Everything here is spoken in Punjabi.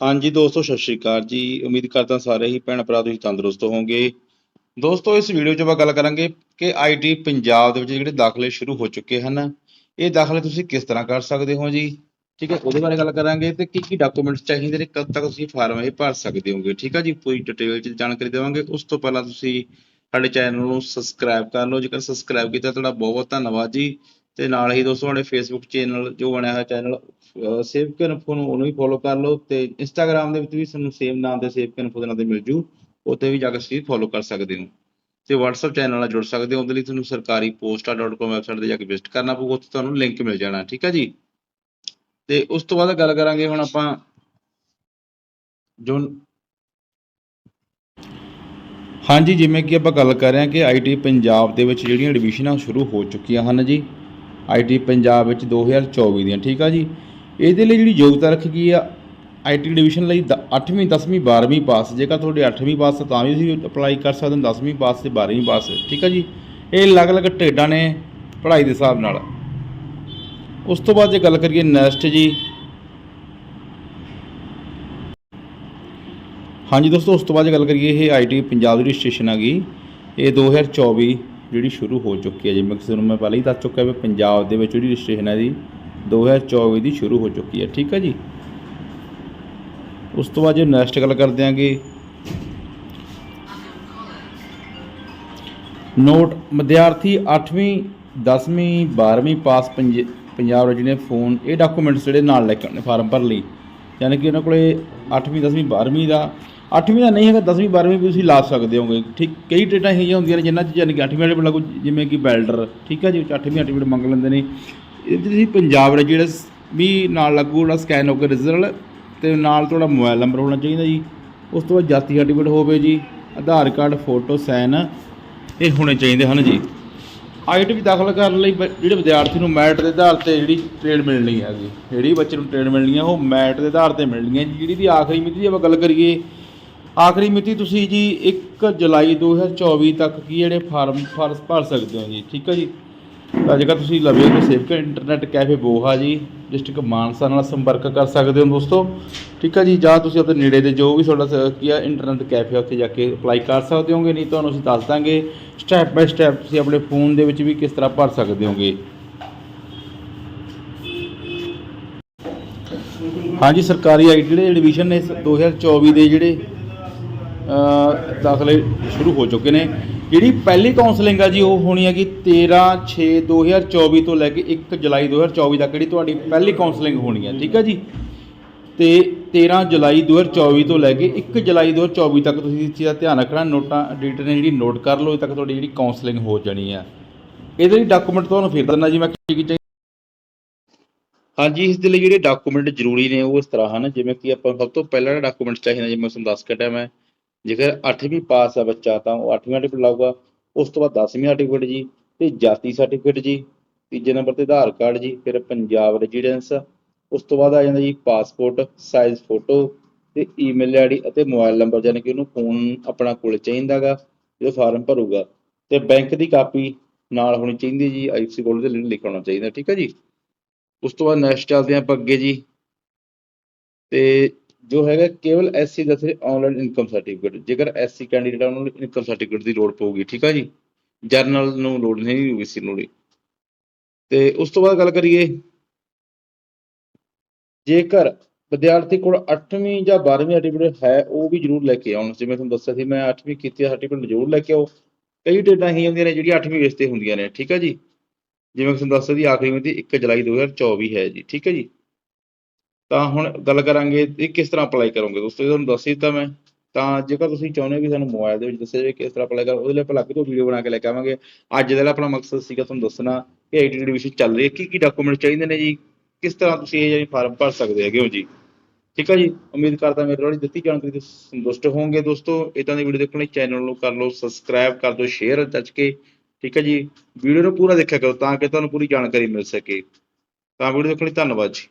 ਹਾਂਜੀ ਦੋਸਤੋ, ਸਤਿ ਸ਼੍ਰੀ ਅਕਾਲ ਜੀ। ਉਮੀਦ ਕਰਦਾ ਸਾਰੇ ਹੀ ਭੈਣ ਭਰਾ ਤੁਸੀਂ ਤੰਦਰੁਸਤ ਹੋਵੋਗੇ। ਦੋਸਤੋ, ਇਸ ਵੀਡੀਓ 'ਚ ਆਪਾਂ ਗੱਲ ਕਰਾਂਗੇ ਕਿ ਆਈਟੀ ਪੰਜਾਬ ਦੇ ਵਿੱਚ ਜਿਹੜੇ ਦਾਖਲੇ ਸ਼ੁਰੂ ਹੋ ਚੁੱਕੇ ਹਨ, ਇਹ ਦਾਖਲੇ ਤੁਸੀਂ ਕਿਸ ਤਰ੍ਹਾਂ ਕਰ ਸਕਦੇ ਹੋ ਜੀ? ਠੀਕ ਹੈ, ਉਹਦੇ ਬਾਰੇ ਗੱਲ ਕਰਾਂਗੇ ਤੇ ਕੀ ਕੀ ਡਾਕੂਮੈਂਟਸ ਚਾਹੀਦੇ ਨੇ, ਕਦ ਤੱਕ ਤੁਸੀਂ ਫਾਰਮ ਇਹ ਭਰ ਸਕਦੇ ਹੋਗੇ, ਠੀਕ ਹੈ ਜੀ? ਪੂਰੀ ਡਿਟੇਲ 'ਚ ਜਾਣਕਾਰੀ ਦੇਵਾਂਗੇ। ਉਸ ਤੋਂ ਪਹਿਲਾਂ ਤੁਸੀਂ ਸਾਡੇ ਚੈਨਲ ਨੂੰ ਸਬਸਕ੍ਰਾਈਬ ਕਰ ਲਓ। ਜੇਕਰ ਸਬਸਕ੍ਰਾਈਬ ਕੀਤਾ, ਤੁਹਾਡਾ ਬਹੁਤ ਬਹੁਤ ਧੰਨਵਾਦ ਜੀ। ਤੇ ਨਾਲ ਹੀ ਦੋਸਤੋ ਸਾਡੇ ਫੇਸਬੁੱਕ ਚੈਨਲ ਜੋ ਬਣਿਆ ਹੋਇਆ ਚੈਨਲ ਸੇਵ ਕੇ ਨੂੰ, ਉਹਨੂੰ ਵੀ ਫੋਲੋ ਕਰ ਲਓ ਤੇ ਇੰਸਟਾਗ੍ਰam ਦੇ ਵਿੱਚ ਵੀ ਸਾਨੂੰ ਸੇਮ ਨਾਮ ਦੇ ਸੇਵ ਕੇ ਦੇ ਨਾਂ ਤੇ ਮਿਲ ਜੂ ਉੱਥੇ ਵੀ ਜਾ ਕੇ ਤੁਸੀਂ ਫੋਲੋ ਕਰ ਸਕਦੇ ਹੋ। ਤੇ WhatsApp ਚੈਨਲ ਨਾਲ ਜੁੜ ਸਕਦੇ ਹੋ, ਉਹਦੇ ਲਈ ਤੁਹਾਨੂੰ ਸਰਕਾਰੀ posta.com ਵੈਬਸਾਈਟ ਤੇ ਜਾ ਕੇ ਵਿਜ਼ਿਟ ਕਰਨਾ ਪਊਗਾ, ਉੱਥੇ ਤੁਹਾਨੂੰ ਲਿੰਕ ਮਿਲ ਜਾਣਾ, ਠੀਕ ਹੈ ਜੀ? ਤੇ ਉਸ ਤੋਂ ਬਾਅਦ ਗੱਲ ਕਰਾਂਗੇ ਹੁਣ ਆਪਾਂ ਜੋ ਹਾਂਜੀ, ਜਿਵੇਂ ਕਿ ਆਪਾਂ ਗੱਲ ਕਰ ਰਹੇ ਹਾਂ ਕਿ ਆਈਟੀ ਪੰਜਾਬ ਦੇ ਵਿੱਚ ਜਿਹੜੀਆਂ ਐਡਮਿਸ਼ਨਾਂ ਸ਼ੁਰੂ ਹੋ ਚੁੱਕੀਆਂ ਹਨ ਜੀ। ਆਈਟੀ ਪੰਜਾਬ ਵਿੱਚ 2024 ਦੀਆਂ, ਠੀਕ ਆ ਜੀ? ਇਹਦੇ ਲਈ ਜਿਹੜੀ ਯੋਗਤਾ ਰੱਖੀ ਗਈ ਆ ਆਈਟੀ ਐਡਮਿਸ਼ਨ ਲਈ 8ਵੀਂ 10ਵੀਂ 12ਵੀਂ ਪਾਸ, ਜੇਕਰ ਤੁਹਾਡੇ 8ਵੀਂ ਪਾਸ ਤਾਂ ਵੀ ਤੁਸੀਂ ਅਪਲਾਈ ਕਰ ਸਕਦੇ ਹੋ 10ਵੀਂ ਪਾਸ ਤੇ 12ਵੀਂ ਪਾਸ, ਠੀਕ ਆ ਜੀ? ਇਹ ਅਲੱਗ-ਅਲੱਗ ਟ੍ਰੇਡਾਂ ਨੇ ਪੜ੍ਹਾਈ ਦੇ ਹਿਸਾਬ ਨਾਲ। ਉਸ ਤੋਂ ਬਾਅਦ ਜੇ ਗੱਲ ਕਰੀਏ ਨੈਕਸਟ ਜੀ। ਹਾਂਜੀ ਦੋਸਤੋ, ਉਸ ਤੋਂ ਬਾਅਦ ਜੇ ਗੱਲ ਕਰੀਏ ਇਹ ਆਈਟੀ ਪੰਜਾਬ ਦੀ ਰਜਿਸਟ੍ਰੇਸ਼ਨ ਆ ਗਈ ਇਹ 2024 ਜਿਹੜੀ ਸ਼ੁਰੂ ਹੋ ਚੁੱਕੀ ਹੈ, ਜਿਵੇਂ ਕਿ ਤੁਹਾਨੂੰ ਮੈਂ ਪਹਿਲਾਂ ਹੀ ਦੱਸ ਚੁੱਕਿਆ ਵੀ ਪੰਜਾਬ ਦੇ ਵਿੱਚ ਜਿਹੜੀ ਰਜਿਸਟ੍ਰੇਸ਼ਨ ਹੈ ਦੀ 2024 ਦੀ ਸ਼ੁਰੂ ਹੋ ਚੁੱਕੀ ਹੈ, ਠੀਕ ਹੈ ਜੀ? ਉਸ ਤੋਂ ਬਾਅਦ ਜੇ ਨੈਕਸਟ ਗੱਲ ਕਰਦੇ ਆਂਗੇ ਨੋਟ ਵਿਦਿਆਰਥੀ 8ਵੀਂ 10ਵੀਂ 12ਵੀਂ ਪਾਸ ਪੰਜਾਬ ਰਾਜ ਨੇ ਫੋਨ ਇਹ ਡਾਕੂਮੈਂਟਸ ਜਿਹੜੇ ਨਾਲ ਲੈ ਕੇ ਆਉਣੇ ਫਾਰਮ ਭਰ ਲਈ, ਯਾਨੀ ਕਿ ਉਹਨਾਂ ਕੋਲੇ 8ਵੀਂ 10ਵੀਂ 12ਵੀਂ ਦਾ 8ਵੀਂ ਦਾ ਨਹੀਂ ਹੈਗਾ 10ਵੀਂ 12ਵੀਂ ਵੀ ਤੁਸੀਂ ਲਾ ਸਕਦੇ ਹੋਗੇ। ਠੀਕ, ਕਈ ਡੇਟਾਂ ਇਹੋ ਜਿਹੀਆਂ ਹੁੰਦੀਆਂ ਨੇ ਜਿਨ੍ਹਾਂ 'ਚ ਯਾਨੀ ਕਿ 8ਵੀਂ ਵਾਲੇ ਲੱਗੂ ਜਿਵੇਂ ਕਿ ਬੈਲਡਰ, ਠੀਕ ਹੈ ਜੀ 8ਵੀਂ 8ਵੀਂ ਮੰਗ ਲੈਂਦੇ ਨੇ। ਇਹ ਤੁਸੀਂ ਪੰਜਾਬ ਰਾਜ ਜਿਹੜਾ ਵੀ ਨਾਲ ਲੱਗੂ ਜਿਹੜਾ ਸਕੈਨ ਹੋ ਕੇ ਰਿਜ਼ਲਟ ਤੇ ਨਾਲ ਤੁਹਾਡਾ ਮੋਬਾਈਲ ਨੰਬਰ ਹੋਣਾ ਚਾਹੀਦਾ ਜੀ। ਉਸ ਤੋਂ ਬਾਅਦ ਜਾਤੀ ਸਰਟੀਫਿਕੇਟ ਹੋਵੇ ਜੀ, ਆਧਾਰ ਕਾਰਡ, ਫੋਟੋ, ਸਾਈਨ, ਇਹ ਹੋਣੇ ਚਾਹੀਦੇ ਹਨ ਜੀ। ਆਈਟੀ ਵੀ ਦਾਖਲ ਕਰਨ ਲਈ ਜਿਹੜੇ ਵਿਦਿਆਰਥੀ ਨੂੰ ਮੈਟ ਦੇ ਆਧਾਰ ਤੇ ਜਿਹੜੀ ਟ੍ਰੇਡ ਮਿਲਣੀ ਹੈਗੀ, ਜਿਹੜੀ ਬੱਚੇ ਨੂੰ ਟ੍ਰੇਡ ਮਿਲਣੀ ਹੈ ਉਹ ਮੈਟ ਦੇ ਆਧਾਰ ਤੇ ਮਿਲਣੀ ਹੈ ਜਿਹੜੀ ਦੀ ਆਖਰੀ ਮਿਤੀ ਦੀ ਆਪਾਂ ਗੱਲ ਕਰੀਏ ਆਖਰੀ ਮਿਤੀ ਤੁਸੀਂ ਜੀ 1 ਜੁਲਾਈ 2024 ਤੱਕ ਕੀ ਜਿਹੜੇ ਫਾਰਮ ਫਾਰਸ ਭਰ ਸਕਦੇ ਹੋ ਜੀ? ਠੀਕ ਹੈ ਜੀ? ਤਾਂ ਜੇਕਰ ਤੁਸੀਂ ਲਵੇ ਤਾਂ ਸੇਵਕ ਇੰਟਰਨੈਟ ਕੈਫੇ ਬੋਹਾ ਜੀ ਡਿਸਟ੍ਰਿਕਟ ਮਾਨਸਾ ਨਾਲ ਸੰਪਰਕ ਕਰ ਸਕਦੇ ਹੋ ਦੋਸਤੋ। ਠੀਕ ਹੈ ਜੀ? ਜਾਂ ਤੁਸੀਂ ਆਪਣੇ ਨੇੜੇ ਦੇ ਜੋ ਵੀ ਤੁਹਾਡਾ ਕੀ ਆ ਇੰਟਰਨੈਟ ਕੈਫੇ ਉੱਥੇ ਜਾ ਕੇ ਅਪਲਾਈ ਕਰ ਸਕਦੇ ਹੋਗੇ। ਨਹੀਂ ਤੁਹਾਨੂੰ ਅਸੀਂ ਦੱਸ ਦਾਂਗੇ ਸਟੈਪ ਬਾਈ ਸਟੈਪ ਤੁਸੀਂ ਆਪਣੇ ਫੋਨ ਦੇ ਵਿੱਚ ਵੀ ਕਿਸ ਤਰ੍ਹਾਂ ਭਰ ਸਕਦੇ ਹੋਗੇ। ਹਾਂਜੀ, ਸਰਕਾਰੀ ਆਈਟੀ ਜਿਹੜੇ ਐਡਮਿਸ਼ਨ ਨੇ ਇਸ 2024 ਦੇ ਜਿਹੜੇ ਦਾਖਲੇ ਸ਼ੁਰੂ ਹੋ ਚੁੱਕੇ ਨੇ। ਜਿਹੜੀ ਪਹਿਲੀ ਕਾਉਂਸਲਿੰਗ ਆ ਜੀ, ਉਹ ਹੋਣੀ ਹੈਗੀ 13 6 2024 ਤੋਂ ਲੈ ਕੇ 1 ਜੁਲਾਈ 2024 ਤੱਕ ਜਿਹੜੀ ਤੁਹਾਡੀ ਪਹਿਲੀ ਕਾਉਂਸਲਿੰਗ ਹੋਣੀ ਹੈ ਠੀਕ ਹੈ ਜੀ? ਤੇ 13 ਜੁਲਾਈ 2024 ਤੋਂ ਲੈ ਕੇ 1 ਜੁਲਾਈ 2024 ਤੱਕ ਤੁਸੀਂ ਇਸ ਚੀਜ਼ ਦਾ ਧਿਆਨ ਰੱਖਣਾ, ਨੋਟਾਂ ਐਡੀਟਰ ਨੇ ਜਿਹੜੀ ਨੋਟ ਕਰ ਲਓ, ਇਹ ਤੱਕ ਤੁਹਾਡੀ ਜਿਹੜੀ ਕਾਉਂਸਲਿੰਗ ਹੋ ਜਾਣੀ ਹੈ ਇਹਦੇ ਲਈ ਡਾਕੂਮੈਂਟ ਤੁਹਾਨੂੰ ਫਿਰ ਦਿੰਦਾ ਜੀ, ਮੈਂ ਕੀ ਕੀ ਹਾਂਜੀ, ਇਸ ਦੇ ਲਈ ਜਿਹੜੇ ਡਾਕੂਮੈਂਟ ਜ਼ਰੂਰੀ ਨੇ, ਉਹ ਇਸ ਤਰ੍ਹਾਂ ਹਨ, ਜਿਵੇਂ ਕਿ ਆਪਾਂ ਸਭ ਤੋਂ ਪਹਿਲਾ ਡਾਕੂਮੈਂਟ ਚਾਹੀਦਾ ਜਿਵੇਂ ਤੁਹਾਨੂੰ ਦੱਸ ਕੇ ਮੈਂ। ਜੇਕਰ 8ਵੀਂ ਪਾਸ ਆ ਬੱਚਾ, ਤਾਂ ਉਹ 8ਵੀਂ ਸਰਟੀਫਿਕੇਟ ਲਾਊਗਾ। ਉਸ ਤੋਂ ਬਾਅਦ 10ਵੀਂ ਸਰਟੀਫਿਕੇਟ ਜੀ, ਤੇ ਜਾਤੀ ਸਰਟੀਫਿਕੇਟ ਜੀ, ਤੀਜੇ ਨੰਬਰ ਤੇ ਆਧਾਰ ਕਾਰਡ ਜੀ, ਫਿਰ ਪੰਜਾਬ ਰੈਜ਼ੀਡੈਂਸ ਉਸ ਤੋਂ ਬਾਅਦ ਆ ਜਾਂਦਾ ਜੀ ਪਾਸਪੋਰਟ ਸਾਈਜ਼ ਫੋਟੋ ਤੇ ਈਮੇਲ ਆਈਡੀ ਅਤੇ ਮੋਬਾਈਲ ਨੰਬਰ ਯਾਨੀ ਕਿ ਉਹਨੂੰ ਫੋਨ ਆਪਣਾ ਕੋਲ ਚਾਹੀਦਾਗਾ ਜਦੋਂ ਫਾਰਮ ਭਰੂਗਾ। ਤੇ ਬੈਂਕ ਦੀ ਕਾਪੀ ਨਾਲ ਹੋਣੀ ਚਾਹੀਦੀ ਜੀ ਆਈਐਫਸੀ ਕੋਡ ਦੇ ਲਈ ਲਿਖਣਾ ਚਾਹੀਦਾ, ਠੀਕ ਹੈ ਜੀ? ਉਸ ਤੋਂ ਬਾਅਦ ਨੈਕਸਟ ਚੱਲਦੇ ਹਾਂ ਆਪਾਂ ਅੱਗੇ ਜੀ। ਤੇ ਜੋ ਹੈਗਾ ਕੇਵਲ ਐਸਸੀ ਦਾ ਸਿਰਫ ਆਨਲਾਈਨ ਇਨਕਮ ਸਰਟੀਫਿਕੇਟ ਜੇਕਰ ਐਸਸੀ ਕੈਂਡੀਡੇਟ ਆ, ਉਹਨਾਂ ਨੂੰ ਇਨਕਮ ਸਰਟੀਫਿਕੇਟ ਦੀ ਲੋੜ ਪਊਗੀ, ਠੀਕ ਆ ਜੀ? ਜਰਨਲ ਨੂੰ ਲੋੜ ਨਹੀਂ ਓਬੀਸੀ ਨੂੰ ਲੋੜ ਤੇ ਉਸ ਤੋਂ ਬਾਅਦ ਗੱਲ ਕਰੀਏ, ਜੇਕਰ ਵਿਦਿਆਰਥੀ ਕੋਲ 8ਵੀਂ ਜਾਂ 12ਵੀਂ ਸਰਟੀਫਿਕੇਟ ਹੈ, ਉਹ ਵੀ ਜ਼ਰੂਰ ਲੈ ਕੇ ਆਉਣ। ਜਿਵੇਂ ਤੁਹਾਨੂੰ ਦੱਸਿਆ ਸੀ, ਮੈਂ 8ਵੀਂ ਕੀਤੀ ਸਰਟੀਫਿਕੇਟ ਜ਼ਰੂਰ ਲੈ ਕੇ ਆਓ। ਕਈ ਡੇਟਾਂ ਹੀ ਹੁੰਦੀਆਂ ਨੇ, ਜਿਹੜੀਆਂ 8ਵੀਂ ਬੇਸ ਤੇ ਹੁੰਦੀਆਂ ਨੇ, ਠੀਕ ਹੈ ਜੀ? ਜਿਵੇਂ ਕਿ ਤੁਹਾਨੂੰ ਦੱਸਿਆ ਦੀ ਆਖਰੀ ਮਿਤੀ 1 ਜੁਲਾਈ 2024 ਹੈ ਜੀ, ਠੀਕ ਹੈ ਜੀ? ਤਾਂ ਹੁਣ ਗੱਲ ਕਰਾਂਗੇ ਇਹ ਕਿਸ ਤਰ੍ਹਾਂ ਅਪਲਾਈ ਕਰੋਗੇ ਦੋਸਤੋ, ਇਹ ਤੁਹਾਨੂੰ ਦੱਸ ਦਿੱਤਾ ਮੈਂ। ਤਾਂ ਜੇਕਰ ਤੁਸੀਂ ਚਾਹੁੰਦੇ ਹੋ ਕਿ ਸਾਨੂੰ ਮੋਬਾਈਲ ਦੇ ਵਿੱਚ ਦੱਸਿਆ ਜਾਵੇ ਕਿਸ ਤਰ੍ਹਾਂ ਅਪਲਾਈ ਕਰੋ, ਉਹਦੇ ਲਈ ਆਪਾਂ ਅਲੱਗ ਤੋਂ ਵੀਡੀਓ ਬਣਾ ਕੇ ਲੈ ਕੇ ਆਵਾਂਗੇ। ਅੱਜ ਦਾ ਜਿਹੜਾ ਆਪਣਾ ਮਕਸਦ ਸੀਗਾ ਤੁਹਾਨੂੰ ਦੱਸਣਾ ਕਿ ਆਈਟੀ ਐਡਮਿਸ਼ਨ ਚੱਲ ਰਹੀ ਹੈ, ਕੀ ਕੀ ਡਾਕੂਮੈਂਟ ਚਾਹੀਦੇ ਨੇ ਜੀ, ਕਿਸ ਤਰ੍ਹਾਂ ਤੁਸੀਂ ਇਹ ਜਿਹੜੀ ਫਾਰਮ ਭਰ ਸਕਦੇ ਹੈਗੇ ਹੋ ਜੀ। ਠੀਕ ਹੈ ਜੀ? ਉਮੀਦ ਕਰਦਾ ਮੇਰੇ ਨਾਲ ਦਿੱਤੀ ਜਾਣਕਾਰੀ ਤੋਂ ਸੰਤੁਸ਼ਟ ਹੋਵੋਗੇ ਦੋਸਤੋ। ਇਦਾਂ ਦੀ ਵੀਡੀਓ ਦੇਖਣ ਲਈ ਚੈਨਲ ਨੂੰ ਕਰ ਲਓ ਸਬਸਕ੍ਰਾਈਬ ਕਰ ਦਿਓ ਸ਼ੇਅਰ ਚੱਜ ਕੇ। ਠੀਕ ਹੈ ਜੀ? ਵੀਡੀਓ ਨੂੰ ਪੂਰਾ ਦੇਖਿਆ ਕਰੋ ਤਾਂ ਕਿ ਤੁਹਾਨੂੰ ਪੂਰੀ ਜਾਣਕਾਰੀ ਮਿਲ ਸਕੇ। ਤਾਂ ਵੀਡੀਓ ਦੇਖਣ ਲਈ ਧੰਨਵਾਦ ਜੀ।